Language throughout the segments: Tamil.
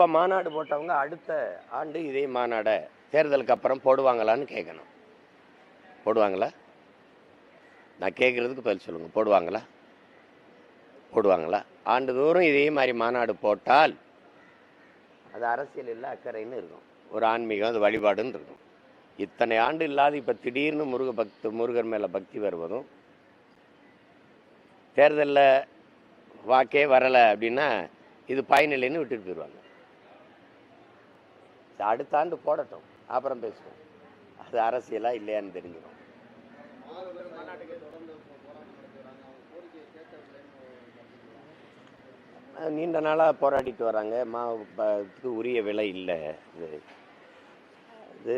இப்போ மாநாடு போட்டவங்க அடுத்த ஆண்டு இதே மாநாடை தேர்தலுக்கு அப்புறம் போடுவாங்களான்னு கேட்கணும் போடுவாங்களா? நான் கேட்குறதுக்கு பதில் சொல்லுங்கள் போடுவாங்களா? போடுவாங்களா? ஆண்டுதோறும் இதே மாதிரி மாநாடு போட்டால் அது அரசியல் இல்லை அக்கறைன்னு இருக்கும். ஒரு ஆன்மீகம் அது வழிபாடுன்னு இருக்கும். இத்தனை ஆண்டு இல்லாத இப்போ திடீர்னு முருக பக்தி முருகர் மேலே பக்தி வருவதும் தேர்தலில் வாக்கே வரலை அப்படின்னா இது பயனில்லைன்னு விட்டுட்டு போயிடுவாங்க அடுத்த ஆண்டு போடட்டும். அப்புறம் பேசுவோம். அது அரசியலாக இல்லையான்னு தெரிஞ்சிடும். நீண்ட நாளாக போராடிட்டு வராங்க. மாவுக்கு உரிய விலை இல்லை. இது இது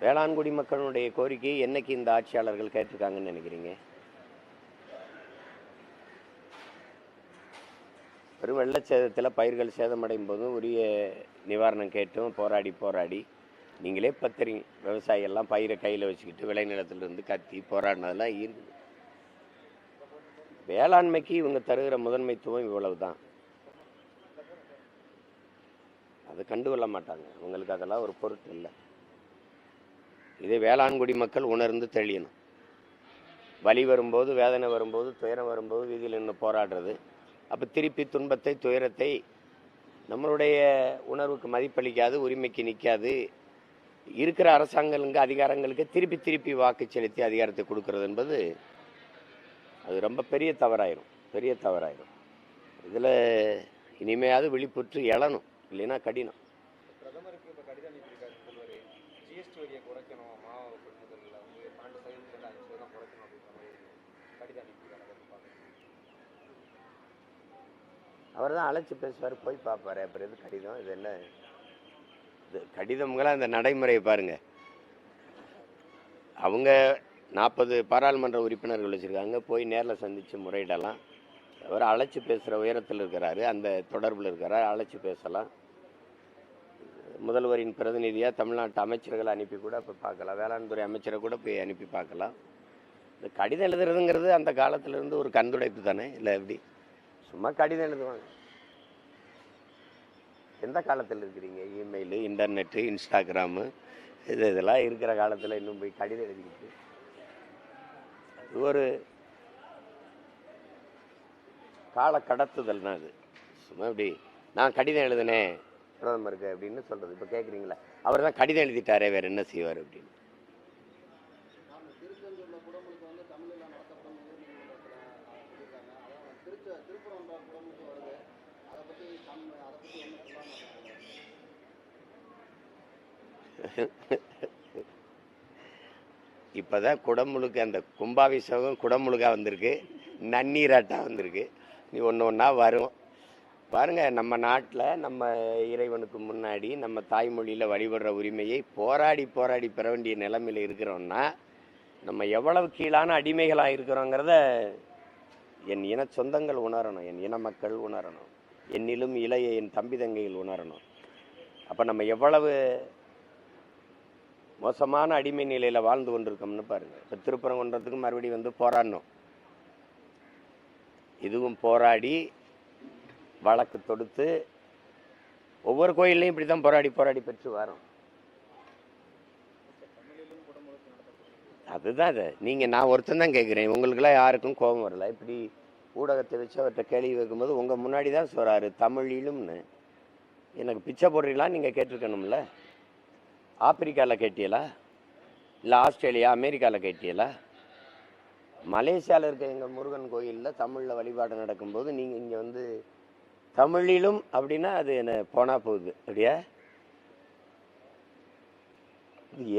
வேளாண்குடி மக்களுடைய கோரிக்கை என்னைக்கு இந்த ஆட்சியாளர்கள் கேட்டிருக்காங்கன்னு நினைக்கிறீங்க? பெரும் வெள்ளச்சேதத்தில் பயிர்கள் சேதமடையும் போதும் உரிய நிவாரணம் கேட்டும். போராடி போராடி. நீங்களே பத்திரிங்க விவசாயிகள்லாம் பயிரை கையில் வச்சுக்கிட்டு விளைநிலத்திலிருந்து கத்தி போராடினதெல்லாம் இருக்குது வேளாண்மைக்கு இவங்க தருகிற முதன்மைத்துவம் இவ்வளவு தான் அது கண்டுகொள்ள மாட்டாங்க. உங்களுக்கு அதெல்லாம் ஒரு பொருட்டு இல்லை. இதே வேளாண்குடி மக்கள் உணர்ந்து தெளியணும். வலி வரும்போது வேதனை வரும்போது துயரம் வரும்போது வீதியில் நின்று போராடுறது அப்போ திருப்பி துன்பத்தை துயரத்தை நம்மளுடைய உணர்வுக்கு மதிப்பளிக்காது உரிமைக்கு நிற்காது இருக்கிற அரசாங்கங்களுக்கு அதிகாரங்களுக்கு திருப்பி திருப்பி வாக்கு செலுத்தி அதிகாரத்தை கொடுக்கறது என்பது அது ரொம்ப பெரிய தவறாயிரும். பெரிய தவறாயிரும். இதில் இனிமையாவது விழிப்புற்று எழணும். இல்லைன்னா கடினம். அவர் தான் அழைச்சி பேசுவார் போய் பார்ப்பார். அப்புறம் எது கடிதம்? இது என்ன? இது கடிதம்களாக அந்த நடைமுறையை பாருங்கள் அவங்க நாற்பது பாராளுமன்ற உறுப்பினர்கள் வச்சுருக்காங்க. போய் நேரில் சந்தித்து முறையிடலாம். அவர் அழைச்சி பேசுகிற உயரத்தில் இருக்கிறாரு. அந்த தொடர்பில் இருக்கிறார். அழைச்சி பேசலாம். முதல்வரின் பிரதிநிதியாக தமிழ்நாட்டு அமைச்சர்களை அனுப்பி கூட போய் பார்க்கலாம். வேளாண் துறை அமைச்சரை கூட போய் அனுப்பி பார்க்கலாம். இந்த கடிதம் எழுதுறதுங்கிறது அந்த காலத்திலேருந்து ஒரு கண்துடைப்பு தானே? இல்லை எப்படி? சும்மா கடிதம் எழுதுவாங்க. எந்த காலத்தில் இருக்கிறீங்க? இமெயிலு இன்டர்நெட்டு இன்ஸ்டாகிராமு இது இதெல்லாம் இருக்கிற காலத்தில் இன்னும் போய் கடிதம் எழுதிக்கிட்டு. அது ஒரு கால கடத்துதல் தான் அது. சும்மா இப்படி நான் கடிதம் எழுதினேன் பிரதமருக்கு அப்படின்னு சொல்கிறது இப்போ கேட்குறீங்களா அவர் தான் கடிதம் எழுதிட்டாரே வேறு என்ன செய்வார் அப்படின்னு திருச்செந்தூர்ல குடமுழுக்கு வந்து தமிழில் நடத்தப்படும் நீதிமன்றத்தில் சொல்லியிருக்காங்க அதான் திருச்ச குடமுழுக்கு வருது அதை பற்றி அதை பற்றி என்ன சொல்ல இப்போதான் குடமுழுக்கு அந்த கும்பாபிஷேகம் குடமுழுக்கா வந்திருக்கு. நன்னீராட்டா வந்திருக்கு. நீ ஒன்று ஒன்றா வரும். பாருங்க நம்ம நாட்டில் நம்ம இறைவனுக்கு முன்னாடி நம்ம தாய்மொழியில் வழிபடுற உரிமையை போராடி போராடி பெற வேண்டிய நிலைமையில் இருக்கிறோன்னா நம்ம எவ்வளவு கீழான அடிமைகளாக இருக்கிறோங்கிறத என் இன சொந்தங்கள் உணரணும் என் இன மக்கள் உணரணும் என்னிலும் இளைய என் தம்பி தங்கைகள் உணரணும். அப்போ நம்ம எவ்வளவு மோசமான அடிமை நிலையில் வாழ்ந்து கொண்டிருக்கோம்னு பாருங்க. இப்போ திருப்பரங்குன்றத்துக்கு மறுபடியும் வந்து போராடணும். இதுவும் போராடி வழக்கு தொடுத்து ஒவ்வொரு கோயில்லையும் இப்படி தான் போராடி போராடி பெற்று வரோம். அதுதான் அது. நீங்கள் நான் ஒருத்தன் தான் கேட்குறேன் உங்களுக்கெல்லாம் யாருக்கும் கோபம் வரல. இப்படி ஊடகத்தை வச்சு அவர்கிட்ட கேள்வி வைக்கும்போது உங்கள் முன்னாடி தான் சொல்கிறாரு தமிழிலும்னு. எனக்கு பிச்சை போடுறீங்களா? நீங்கள் கேட்டிருக்கணும்ல. ஆப்பிரிக்காவில் கேட்டியலா? இல்லை ஆஸ்திரேலியா அமெரிக்காவில் கேட்டியலா? மலேசியாவில் இருக்க எங்கள் முருகன் கோயிலில் தமிழில் வழிபாடு நடக்கும்போது நீங்கள் இங்கே வந்து தமிழிலும் அப்படின்னா அது என்ன போனால் போகுது. அப்படியா?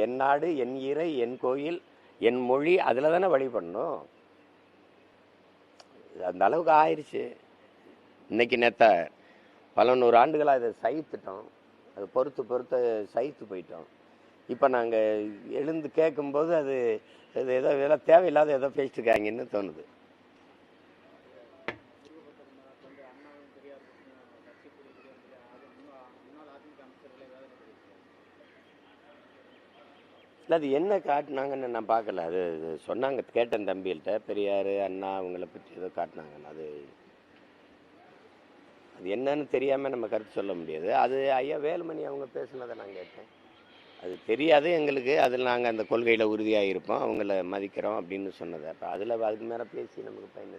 என் நாடு என் இறை என் கோயில் என் மொழி அதில் தானே வழிபடணும்? அந்த அளவுக்கு ஆயிடுச்சு இன்னைக்கு நேத்த பல நூறு ஆண்டுகளாக இதை சகித்துட்டோம். அது பொறுத்து பொறுத்து சகித்து போயிட்டோம். இப்போ நாங்கள் எழுந்து கேட்கும்போது அது இது ஏதோ இதெல்லாம் தேவையில்லாத ஏதோ பேசிட்டு இருக்காங்கன்னு தோணுது வந்து அண்ணாவும் பெரியார் பற்றியும் கட்சி குறிப்பிட்டு வந்து அது முன்னாள் முன்னாள் அதிமுக அமைச்சர்களே வேதனை தெரிவித்தார் இல்லை அது என்ன காட்டினாங்கன்னு நான் பார்க்கல. அது சொன்னாங்க கேட்டேன் தம்பிகிட்ட பெரியார் அண்ணா அவங்கள பற்றி ஏதோ காட்டினாங்க அது அது என்னன்னு தெரியாமல் நம்ம கருத்து சொல்ல முடியாது. அது ஐயா வேலுமணி அவங்க பேசுனதை நான் கேட்டேன். அது தெரியாது எங்களுக்கு. அதில் நாங்கள் அந்த கொள்கையில் உறுதியாக இருப்போம் அவங்கள மதிக்கிறோம் அப்படின்னு சொன்னது. அப்போ அதில் அதுக்கு மேலே பேசி நமக்கு பயன்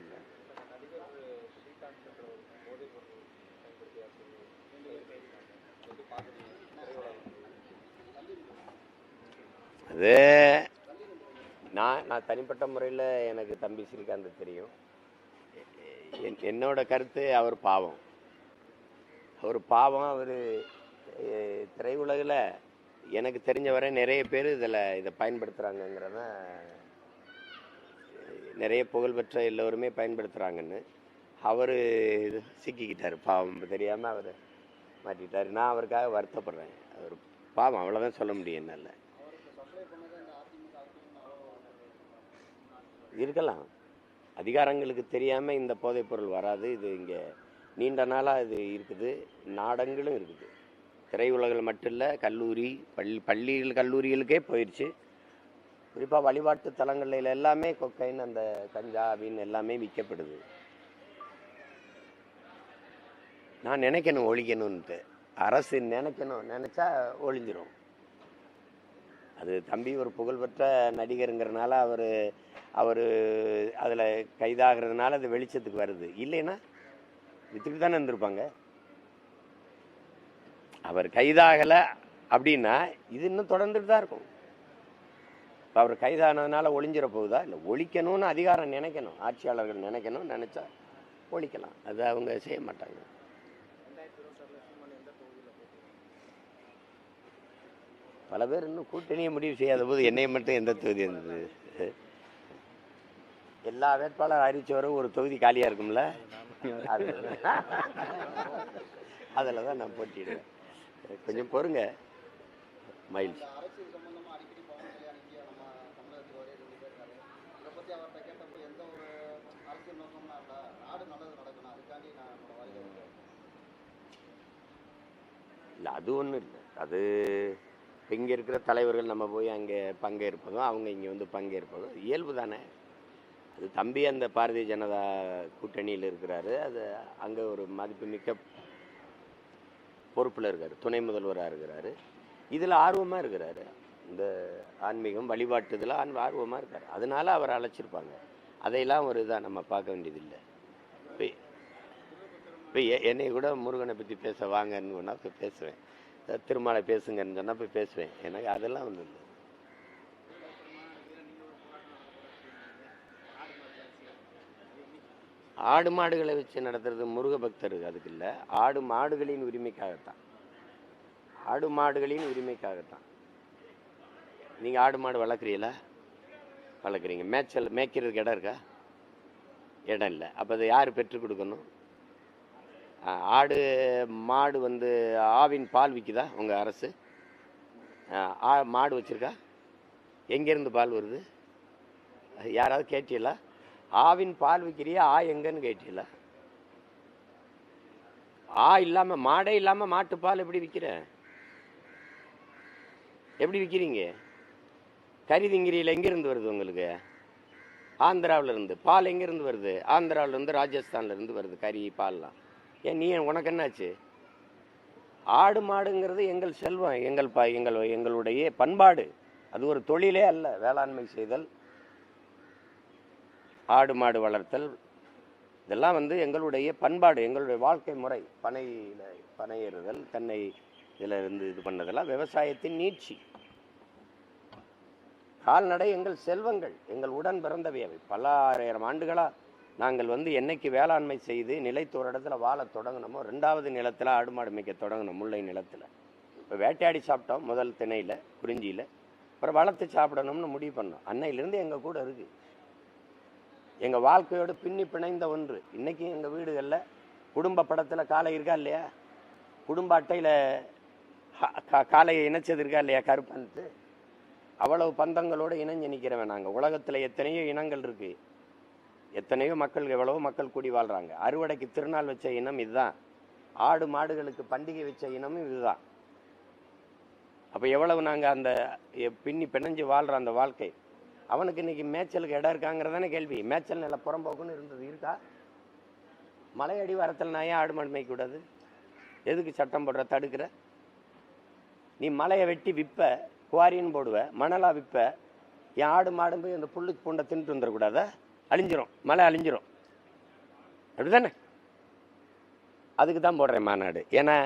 அது நான் நான் தனிப்பட்ட முறையில் எனக்கு தம்பி ஸ்ரீகாந்த் தெரியும். என்- என்னோட கருத்து அவர் பாவம். அவர் பாவம் அவர் திரையுலகில் எனக்கு தெரிஞ்ச வரை நிறைய பேர் இதில் இதை பயன்படுத்துகிறாங்கங்கிறத நிறைய புகழ்பெற்ற எல்லோருமே பயன்படுத்துகிறாங்கன்னு அவர் சிக்கிக்கிட்டார் பாவம். தெரியாமல் அவர் மாட்டிக்கிட்டார். நான் அவருக்காக வருத்தப்படுறேன். அவர் பாவம் அவ்வளோதான் சொல்ல முடியும் என்னால். இருக்கலாம். அதிகாரங்களுக்கு தெரியாமல் இந்த போதைப்பொருள் வராது. இது இங்கே நீண்ட நாளாக இது இருக்குது. நாடங்களும் இருக்குது. திரையுலகில் மட்டும் இல்லை கல்லூரி பள்ளி பள்ளிகள் கல்லூரிகளுக்கே போயிடுச்சு குறிப்பாக வழிபாட்டு தலங்களில் எல்லாமே கொக்கைன் அந்த கஞ்சா அப்படின்னு எல்லாமே விற்கப்படுது. நான் நினைக்கணும் ஒழிக்கணும்ன்ட்டு. அரசு நினைக்கணும். நினச்சா ஒழிஞ்சிரும். அது தம்பி ஒரு புகழ்பெற்ற நடிகருங்கிறனால அவர் அவர் அதில் கைதாகிறதுனால அது வெளிச்சத்துக்கு வருது. இல்லைன்னா வித்துட்டு தானே இருந்திருப்பாங்க. அவர் கைதாகலை அப்படின்னா இது இன்னும் தொடர்ந்துட்டு தான் இருக்கும். இப்போ அவர் கைதானதுனால ஒளிஞ்சிட போகுதா? இல்லை ஒழிக்கணும்னு அதிகாரம் நினைக்கணும். ஆட்சியாளர்கள் நினைக்கணும் நினச்சா ஒழிக்கலாம். அது அவங்க செய்ய மாட்டாங்க. பல பேர் இன்னும் கூட்டணியை முடிவு செய்யாத போது என்னை மட்டும் எந்த தொகுதி இருந்தது? எல்லா வேட்பாளர் அறிவிச்சவரும் ஒரு தொகுதி காலியாக இருக்கும்ல? அதில் தான் நான் போட்டிடுவேன் கொஞ்சம் பொறுங்க. மகிழ்ச்சி இல்லை அது ஒன்றும் இல்லை. அது இங்கே இருக்கிற தலைவர்கள் நம்ம போய் அங்கே பங்கேற்பதும் அவங்க இங்கே வந்து பங்கேற்பதும் இயல்பு தானே. அது தம்பி அந்த பாரதிய ஜனதா கூட்டணியில் இருக்கிறாரு. அது அங்கே ஒரு மதிப்புமிக்க பொறுப்பில் இருக்கார். துணை முதல்வராக இருக்கிறாரு. இதில் ஆர்வமாக இருக்கிறாரு. இந்த ஆன்மீகம் வழிபாட்டு இதில் ஆன் ஆர்வமாக இருக்கார். அதனால அவர் அழைச்சிருப்பாங்க. அதையெல்லாம் ஒரு இதாக நம்ம பார்க்க வேண்டியதில்லை. இப்போ இப்போ என்னை கூட முருகனை பற்றி பேச வாங்கன்னு ஒன்றா போய் பேசுவேன். திருமாலை பேசுங்கன்னு சொன்னால் போய் பேசுவேன். எனக்கு அதெல்லாம் வந்து இல்லை. ஆடு மாடுகளை வச்சு நடத்துறது முருக பக்தர் அதுக்கு இல்லை. ஆடு மாடுகளின் உரிமைக்காகத்தான். ஆடு மாடுகளின் உரிமைக்காகத்தான். நீங்கள் ஆடு மாடு வளர்க்குறீங்களா? வளர்க்குறீங்க. மேய்ச்சல் மேய்க்கிறதுக்கு இடம் இருக்கா? இடம் இல்லை. அப்போ அதை யார் பெற்றுக் கொடுக்கணும்? ஆடு மாடு வந்து ஆவின் பால் விற்குதா உங்கள் அரசு? ஆ, மாடு வச்சுருக்கா? எங்கேருந்து பால் வருது? யாராவது கேட்டீங்களா ஆவின் பால் விற்கிறியா ஆ எங்கன்னு கேட்டீங்களா ஆ இல்லாமல் மாடே இல்லாமல் மாட்டுப்பால் எப்படி விற்கிற எப்படி விற்கிறீங்க கறி திங்கிரியில் எங்கேருந்து வருது உங்களுக்கு? ஆந்திராவிலேருந்து. பால் எங்கேருந்து வருது? ஆந்திராவிலேருந்து இருந்து வருது கறி பால்லாம். ஏன் நீ உனக்கு என்னாச்சு? ஆடு மாடுங்கிறது எங்கள் செல்வம் எங்கள் ப எங்கள் எங்களுடைய பண்பாடு. அது ஒரு தொழிலே அல்ல வேளாண்மை செய்தல் ஆடு மாடு வளர்த்தல். இதெல்லாம் வந்து எங்களுடைய பண்பாடு எங்களுடைய வாழ்க்கை முறை. பனையில் பனையேறுதல் தென்னை இதில் இருந்து இது பண்ணதெல்லாம் விவசாயத்தின் நீட்சி. கால்நடை எங்கள் செல்வங்கள் எங்கள் உடன் பிறந்தவை அவை. பல ஆயிரம் ஆண்டுகளாக நாங்கள் வந்து என்னைக்கு வேளாண்மை செய்து நிலைத்து ஒரு இடத்துல வாழ தொடங்கினோமோ ரெண்டாவது நிலத்தில் ஆடு மாடு மேய்க்க தொடங்கினோம் முல்லை நிலத்தில். இப்போ வேட்டையாடி சாப்பிட்டோம் முதல் திணையில் குறிஞ்சியில். அப்புறம் வளர்த்து சாப்பிடணும்னு முடிவு பண்ணோம். அன்னையிலேருந்து எங்கள் கூட இருக்குது எங்கள் வாழ்க்கையோடு பின்னி பிணைந்த ஒன்று. இன்றைக்கும் எங்கள் வீடுகளில் குடும்ப படத்தில் காலை இருக்கா இல்லையா? குடும்ப அட்டையில் காலையை இணைச்சது இருக்கா இல்லையா? கருப்பன்ட்டு அவ்வளவு பந்தங்களோடு இணைஞ்சு நிற்கிறவன் நாங்கள் உலகத்தில் எத்தனையோ இனங்கள் இருக்குது எத்தனையோ மக்கள் எவ்வளவோ மக்கள் கூடி வாழ்கிறாங்க அறுவடைக்கு திருநாள் வச்ச இனம் இதுதான். ஆடு மாடுகளுக்கு பண்டிகை வச்ச இனமும் இதுதான். அப்போ எவ்வளவு நாங்கள் அந்த பின்னி பிணைஞ்சு வாழ்கிற அந்த வாழ்க்கை? அவனுக்கு இன்னைக்கு மேய்ச்சலுக்கு இடம் இருக்காங்கிறதானே கேள்வி. மேய்ச்சல் நில புறம்போக்குன்னு இருந்தது. இருக்கா? மலை அடிவாரத்தில் நான் ஏன் ஆடு மாடு மேய்க்கக்கூடாது? எதுக்கு சட்டம் போடுற? தடுக்கிற? நீ மலையை வெட்டி விற்ப குவாரின்னு போடுவ மணலாக விற்ப என் ஆடு மாடும் போய் அந்த புல்லு பூண்டை தின்ட்டு வந்துடக்கூடாதா? அழிஞ்சிரும். மலை அழிஞ்சிரும். அப்படிதானே? அதுக்கு தான் போடுறேன் மாநாடு. ஏன்னா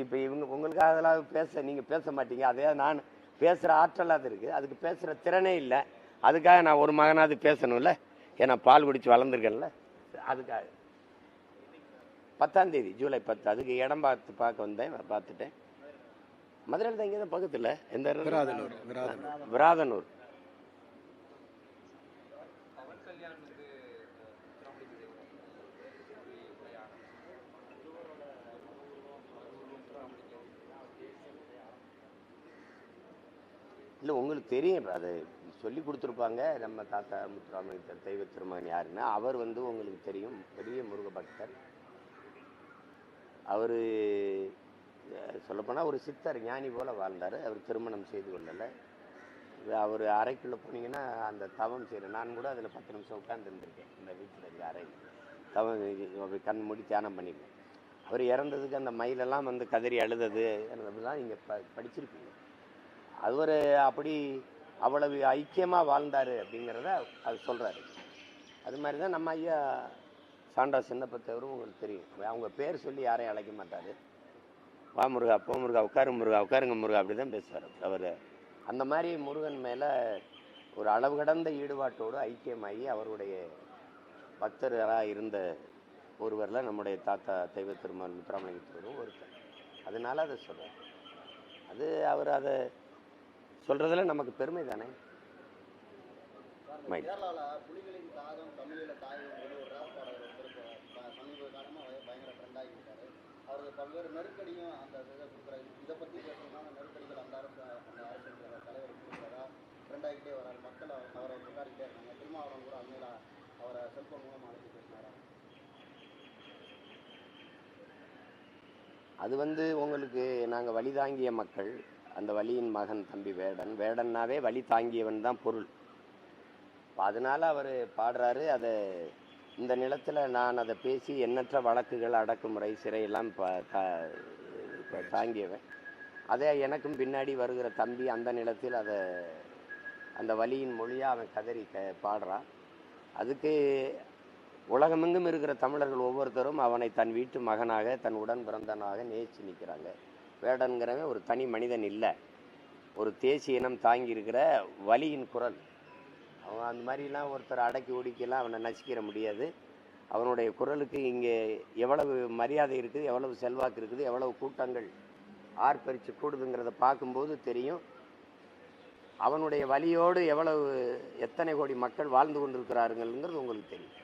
இப்போ இவங்க உங்களுக்காக அதெல்லாம் பேச நீங்கள் பேச மாட்டீங்க. அதே நான் பேசுகிற ஆற்றல் அது இருக்குது அதுக்கு பேசுகிற திறனே இல்லை. அதுக்காக நான் ஒரு மகனாவது பேசணும்ல? ஏன்னா பால் குடிச்சு வளர்ந்துருக்கேன்ல. அதுக்காக. பத்தாம் தேதி ஜூலை பத்து. அதுக்கு இடம் பார்த்து பார்க்க வந்தேன் பார்த்துட்டேன். மதுரையில் தான் இங்கே தான் பக்கத்தில் எந்த? விராதனூர். விராதனூர். அவங்களுக்கு தெரியும். அது சொல்லி கொடுத்துருப்பாங்க. நம்ம தாத்தா முத்துராமலிங்க தெய்வ திருமகன் யாருன்னு அவர் வந்து உங்களுக்கு தெரியும். பெரிய முருக பக்தர். அவர் சொல்லப்போனால் ஒரு சித்தர் ஞானி போல வாழ்ந்தார். அவர் திருமணம் செய்து கொள்ளலை. அவர் அறைக்குள்ளே போனீங்கன்னா அந்த தவம் செய்கிற நான் கூட அதில் பத்து நிமிஷம் உட்காந்துருந்துருக்கேன் இந்த வீட்டில் இருக்க அறை. தவம் கண் மூடி தியானம் பண்ணியிருக்கேன் அவர் இறந்ததுக்கு அந்த மயிலெல்லாம் வந்து கதறி அழுதது. அப்படிலாம் இங்கே ப படிச்சிருப்பீங்க. அவர் அப்படி அவ்வளவு ஐக்கியமாக வாழ்ந்தார் அப்படிங்கிறத அது சொல்கிறாரு அது மாதிரி தான் நம்ம ஐயா சாண்டா சின்னப்பத்தவரும் உங்களுக்கு தெரியும். அவங்க பேர் சொல்லி யாரையும் அழைக்க மாட்டார். வா முருகா போ முருகா உட்காரு முருகா உட்காருங்க முருகா அப்படி தான் பேசுவார் அவர். அந்த மாதிரி முருகன் மேலே ஒரு அளவு கடந்த ஈடுபாட்டோடு ஐக்கியமாகி அவருடைய பக்தராக இருந்த ஒருவரில் நம்முடைய தாத்தா தெய்வ திருமால் முத்துராமலிங்கத்தோரும் ஒருத்தர். அதனால அதை சொல்கிறேன் அது அவர் அதை சொல்கிறதுல நமக்கு பெருமை தானே? பேசினாரா அது வந்து உங்களுக்கு நாங்கள் வழி தாங்கிய மக்கள் அந்த வலியின் மகன் தம்பி வேடன். வேடன்னாவே வழி தாங்கியவன் தான் பொருள். அப்ப அதனால அவர் பாடுறாரு அதை இந்த நிலத்தில் நான் அதை பேசி எண்ணற்ற வழக்குகள் அடக்குமுறை சிறையெல்லாம் ப- தாங்கியவன். அதே எனக்கும் பின்னாடி வருகிற தம்பி அந்த நிலத்தில் அதை அந்த வலியின் மொழியாக அவன் கதறி க பாடுறான் அதுக்கு உலகமெங்கும் இருக்கிற தமிழர்கள் ஒவ்வொருத்தரும் அவனை தன் வீட்டு மகனாக தன் உடன் பிறந்தனாக நேச்சு நிற்கிறாங்க வேடன்கிறவன் ஒரு தனி மனிதன் இல்லை. ஒரு தேசிய இனம் தாங்கி இருக்கிற வலியின் குரல். அவன் அந்த மாதிரிலாம் ஒருத்தர் அடக்கி ஒடுக்கிலாம் அவனை நசிக்கிற முடியாது. அவனுடைய குரலுக்கு இங்கே எவ்வளவு மரியாதை இருக்குது எவ்வளவு செல்வாக்கு இருக்குது எவ்வளவு கூட்டங்கள் ஆர்ப்பரித்து கூடுதுங்கிறத பார்க்கும்போது தெரியும். அவனுடைய வலியோடு எவ்வளவு எத்தனை கோடி மக்கள் வாழ்ந்து கொண்டிருக்கிறாருங்கிறது உங்களுக்கு தெரியும்.